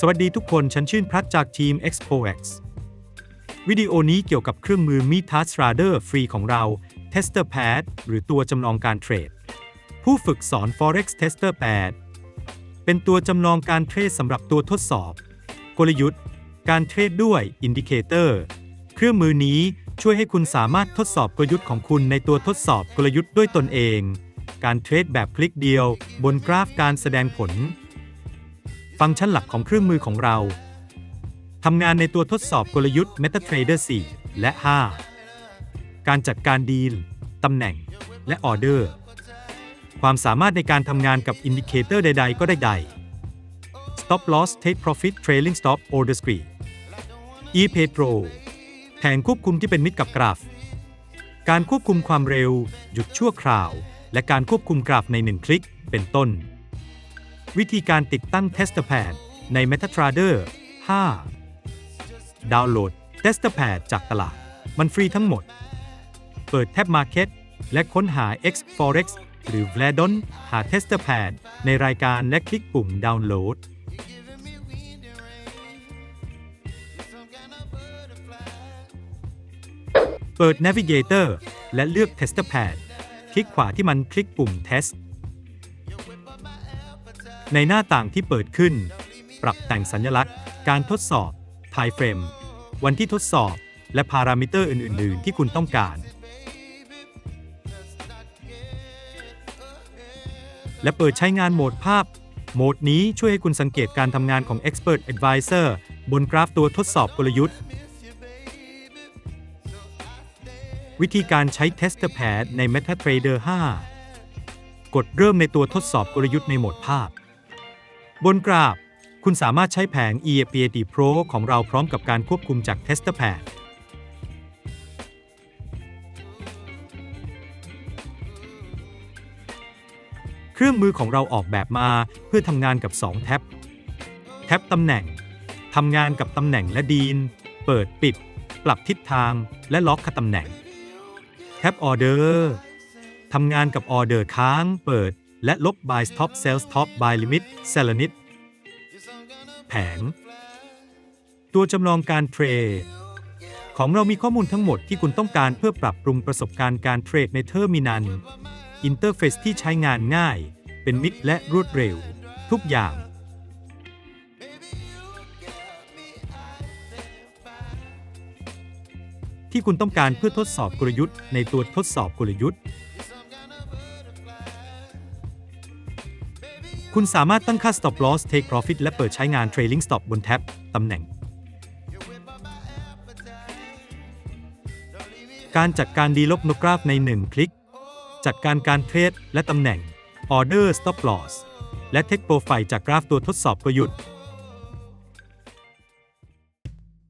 สวัสดีทุกคนฉันชื่นพรัตจากทีม ExpoX วิดีโอนี้เกี่ยวกับเครื่องมือ m e t a s r a d e r ฟรีของเรา Tester Pad หรือตัวจำลองการเทรด ผู้ฝึกสอน Forex Tester Pad เป็นตัวจำลองการเทรดสำหรับตัวทดสอบ กลยุทธ์ การเทรดด้วย Indicator เครื่องมือนี้ช่วยให้คุณสามารถทดสอบกลยุทธ์ของคุณในตัวทดสอบกลยุทธ์ด้วยตนเอง การเทรดแบบคลิกเดียว บนกราฟการแสดงผล ฟังก์ชันหลักของเครื่องมือของเรา ทำงานในตัวทดสอบกลยุทธ์ MetaTrader 4 และ 5 การจัดการดีล ตำแหน่ง และออเดอร์ ความสามารถในการทำงานกับอินดิเคเตอร์ใด ๆ ก็ได้ใด Stop Loss Take Profit Trailing Stop Order Screen ePay Pro แผงควบคุมที่เป็นมิตรกับกราฟ การควบคุมความเร็ว หยุดชั่วคราว และการควบคุมกราฟในหนึ่งคลิก เป็นต้น วิธีการติดตั้ง Tester Pad ใน MetaTrader 5 ดาวน์โหลด Tester Pad จากตลาด มันฟรีทั้งหมด เปิดแท็บ Market และค้นหา X Forex หรือ Vladon หา Tester Pad ในรายการและคลิกปุ่มดาวน์โหลด เปิด Navigator และเลือก Tester Pad คลิกขวาที่มันคลิกปุ่ม Test ในหน้าต่างที่เปิดขึ้น ปรับแต่งสัญลักษณ์ การทดสอบ Time Frame วันที่ทดสอบ และพารามิเตอร์อื่น ๆ ที่คุณต้องการ และเปิดใช้งานโหมดภาพ โหมดนี้ช่วยให้คุณสังเกตการทำงานของ Expert Advisor บนกราฟตัวทดสอบกลยุทธ์ วิธีการใช้ Tester Pad ใน MetaTrader 5 กดเริ่มในตัวทดสอบกลยุทธ์ในโหมดภาพ บนกราฟ คุณสามารถใช้แผง EAPAD Pro ของเราพร้อมกับการควบคุมจาก Tester Pad เครื่องมือของเราออกแบบมาเพื่อทำงานกับ 2 แท็บ แท็บตำแหน่ง ทำงานกับตำแหน่งและดีน เปิดปิด ปรับทิศทาง และล็อกค่าตำแหน่ง แท็บออเดอร์ ทำงานกับออเดอร์ค้าง เปิด และลบ buy stop sell stop buy limit sell limit แผง ตัวจำลองการเทรด ของเรามีข้อมูลทั้งหมดที่คุณต้องการเพื่อปรับปรุงประสบการณ์การเทรดในเทอร์มินัลอินเทอร์เฟซที่ใช้งานง่าย เป็นมิตรและรวดเร็ว ทุกอย่างที่คุณต้องการเพื่อทดสอบกลยุทธ์ในตัวทดสอบกลยุทธ์ คุณสามารถตั้งค่า stop loss take profit และเปิดใช้งาน trailing stop บนแท็บตำแหน่ง การจัดการดีลบนกราฟใน 1 คลิก จัดการการเทรดและตำแหน่ง Order Stop Loss และ Take Profile จากกราฟตัวทดสอบกลยุทธ์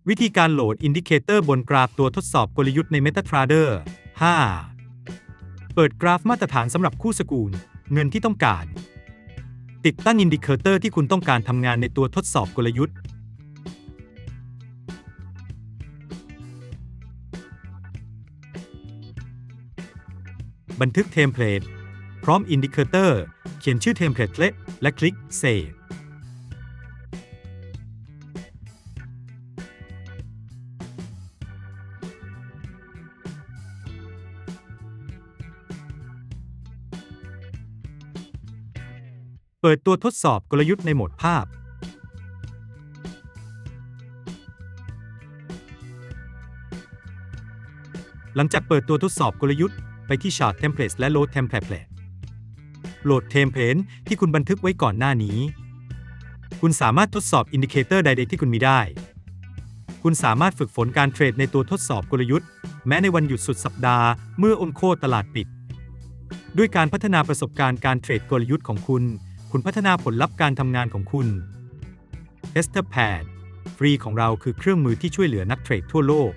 วิธีการโหลดอินดิเคเตอร์บนกราฟตัวทดสอบกลยุทธ์ใน MetaTrader 5 เปิดกราฟมาตรฐานสำหรับคู่สกุลเงินที่ต้องการ ติดตั้งอินดิเคเตอร์ที่คุณต้องการทำงานในตัวทดสอบกลยุทธ์ บันทึกเทมเพลตพร้อมอินดิเคเตอร์ เขียนชื่อเทมเพลตและคลิก Save เปิดตัวทดสอบกลยุทธ์ในโหมดภาพ หลังจากเปิดตัวทดสอบกลยุทธ์ไปที่ Chart Templates และ Load Template โหลดเทมเพลตที่คุณบันทึกไว้ก่อนหน้านี้ คุณสามารถทดสอบอินดิเคเตอร์ใด ๆ ที่คุณมีได้ คุณสามารถฝึกฝนการเทรดในตัวทดสอบกลยุทธ์ แม้ในวันหยุดสุดสัปดาห์เมื่ออนโคตลาดปิด ด้วยการพัฒนาประสบการณ์การเทรดกลยุทธ์ของคุณ คุณพัฒนาผลลัพธ์การทำงานของคุณ Tester Pad ฟรีของเราคือเครื่องมือที่ช่วยเหลือนักเทรดทั่วโลก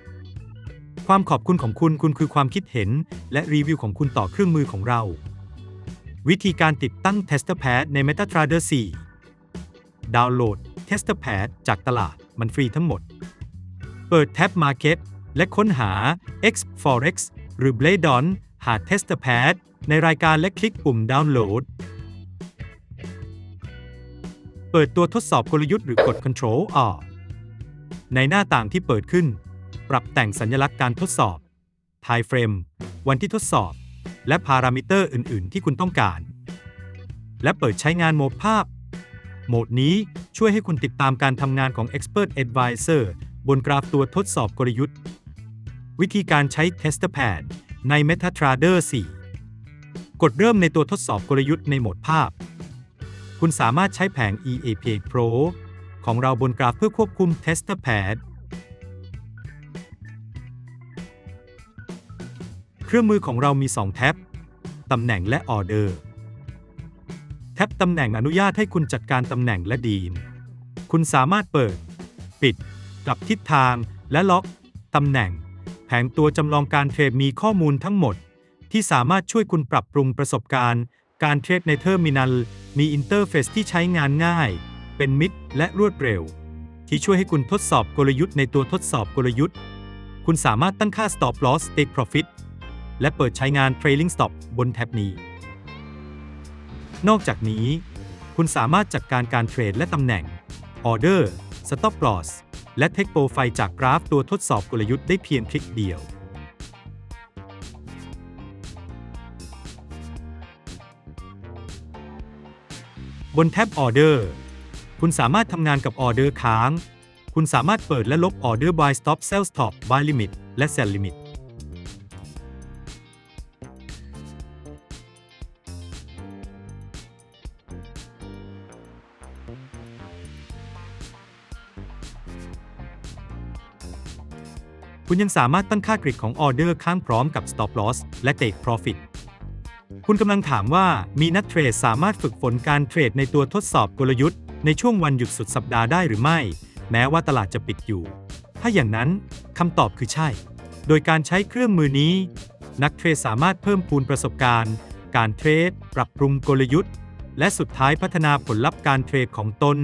ความขอบคุณของคุณคุณคือความคิดเห็น และรีวิวของคุณต่อเครื่องมือของเรา วิธีการติดตั้ง Tester Pad ใน MetaTrader 4 ดาวน์โหลด Tester Pad จากตลาดมันฟรีทั้งหมด เปิดแท็บ Market และค้นหา X Forex หรือ Bladon หา Tester Pad ในรายการและคลิกปุ่มดาวน์โหลด เปิดตัวทดสอบกลยุทธ์หรือกด Control R ในหน้าต่างที่เปิดขึ้น ปรับแต่งสัญลักษณ์การทดสอบ Time Frame วันที่ทดสอบ และพารามิเตอร์อื่น ๆ ที่คุณต้องการ และเปิดใช้งานโหมดภาพ โหมดนี้ช่วยให้คุณติดตามการทำงานของ Expert Advisor บนกราฟตัวทดสอบกลยุทธ์ วิธีการใช้ Tester Pad ใน MetaTrader 4 กดเริ่มในตัวทดสอบกลยุทธ์ในโหมดภาพ คุณสามารถใช้แผง EAP Pro ของเราบนกราฟเพื่อควบคุม Tester Pad เครื่องมือของเรามี 2 แท็บ ตำแหน่งและออเดอร์ แท็บตำแหน่งอนุญาตให้คุณจัดการตำแหน่งและดีนคุณสามารถเปิด ปิด กลับทิศทาง และล็อก ตำแหน่ง แผงตัวจำลองการเทรดมีข้อมูลทั้งหมด ที่สามารถช่วยคุณปรับปรุงประสบการณ์ การเทรดในเทอร์มินัล มีอินเทอร์เฟซที่ใช้งานง่าย เป็นมิตรและรวดเร็ว ที่ช่วยให้คุณทดสอบกลยุทธ์ในตัวทดสอบกลยุทธ์ คุณสามารถตั้งค่า stop loss take profit และเปิดใช้งาน trailing stop บนแท็บนี้ นอกจากนี้ คุณสามารถจัดการการเทรดและตำแหน่ง Order Stop Loss และ Take Profile จากกราฟตัวทดสอบกลยุทธ์ได้เพียงคลิกเดียว บนแท็บ Order คุณสามารถทำงานกับออเดอร์ค้าง คุณสามารถเปิดและลบ Order Buy Stop Sell Stop Buy Limit และ Sell Limit คุณยังสามารถตั้งค่ากริดของออเดอร์ข้างพร้อมกับ Stop Loss และ Take Profit คุณกำลังถามว่ามีนักเทรดสามารถฝึกฝนการเทรดในตัวทดสอบกลยุทธ์ในช่วงวันหยุดสุดสัปดาห์ได้หรือไม่ แม้ว่าตลาดจะปิดอยู่ ถ้าอย่างนั้นคำตอบคือใช่ โดยการใช้เครื่องมือนี้ นักเทรดสามารถเพิ่มพูนประสบการณ์ การเทรด ปรับปรุงกลยุทธ์ และสุดท้ายพัฒนาผลลัพธ์การเทรดของตน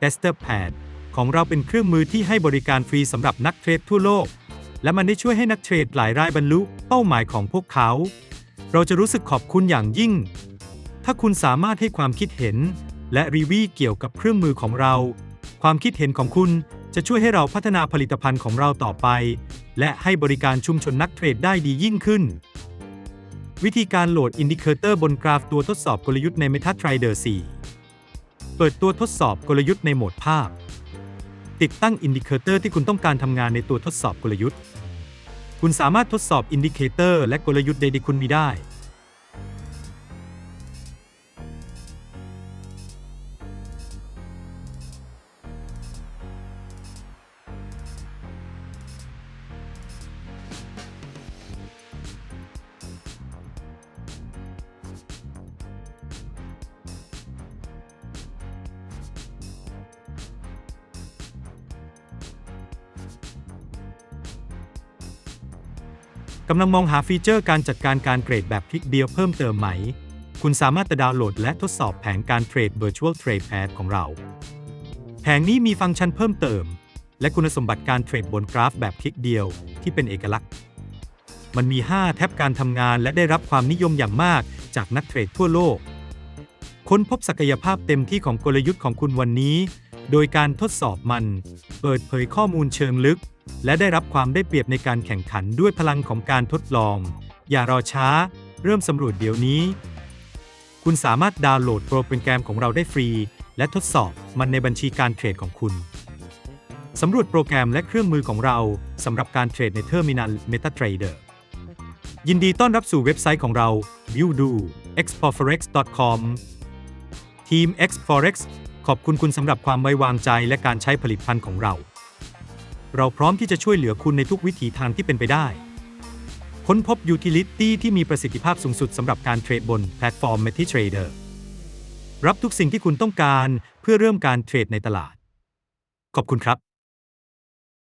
Tester Pad ของเราเป็นเครื่องมือที่ให้บริการฟรีสำหรับนักเทรดทั่วโลก และมันได้ช่วยให้นักเทรดหลายรายบรรลุเป้าหมายของพวกเขา เราจะรู้สึกขอบคุณอย่างยิ่ง ถ้าคุณสามารถให้ความคิดเห็น และรีวิวเกี่ยวกับเครื่องมือของเรา ความคิดเห็นของคุณจะช่วยให้เราพัฒนาผลิตภัณฑ์ของเราต่อไป และให้บริการชุมชนนักเทรดได้ดียิ่งขึ้น วิธีการโหลดอินดิเคเตอร์บนกราฟตัวทดสอบกลยุทธ์ใน MetaTrader 4 เปิดตัวทดสอบกลยุทธ์ในโหมดภาพ ติดตั้งอินดิเคเตอร์ที่คุณต้องการทำงานในตัวทดสอบกลยุทธ์ คุณสามารถทดสอบอินดิเคเตอร์และกลยุทธ์ใดที่คุณมีได้ กำลังมองหาฟีเจอร์การจัดการการเทรดแบบคลิกเดียวเพิ่มเติมไหม คุณสามารถดาวน์โหลดและทดสอบแผนการเทรด Virtual Trade Pad ของเรา แผงนี้มีฟังก์ชันเพิ่มเติม และคุณสมบัติการเทรดบนกราฟแบบคลิกเดียวที่เป็นเอกลักษณ์ มันมี 5 แท็บการทำงานและได้รับความนิยมอย่างมากจากนักเทรดทั่วโลก ค้นพบศักยภาพเต็มที่ของกลยุทธ์ของคุณวันนี้ โดยการทดสอบมัน เปิดเผยข้อมูลเชิงลึก และได้รับความได้เปรียบในการแข่งขันด้วยพลังของการทดลอง อย่ารอช้า เริ่มสำรวจเดี๋ยวนี้ คุณสามารถดาวน์โหลดโปรแกรมของเราได้ฟรี และทดสอบมันในบัญชีการเทรดของคุณสำรวจโปรแกรมและเครื่องมือของเราสำหรับการเทรดในเทอร์มินัล MetaTrader ยินดีต้อนรับสู่เว็บไซต์ของเรา v i e w d o x p o f o r e x c o m ทีม Xforex ขอบคุณคุณสำหรับความไว้วางใจและการใช้ผลิตภัณฑ์ของเรา เราพร้อมที่จะช่วยเหลือคุณในทุกวิถีทางที่เป็นไปได้ ค้นพบยูทิลิตี้ที่มีประสิทธิภาพสูงสุดสำหรับการเทรดบนแพลตฟอร์ม MetaTrader รับทุกสิ่งที่คุณต้องการเพื่อเริ่มการเทรดในตลาด ขอบคุณครับ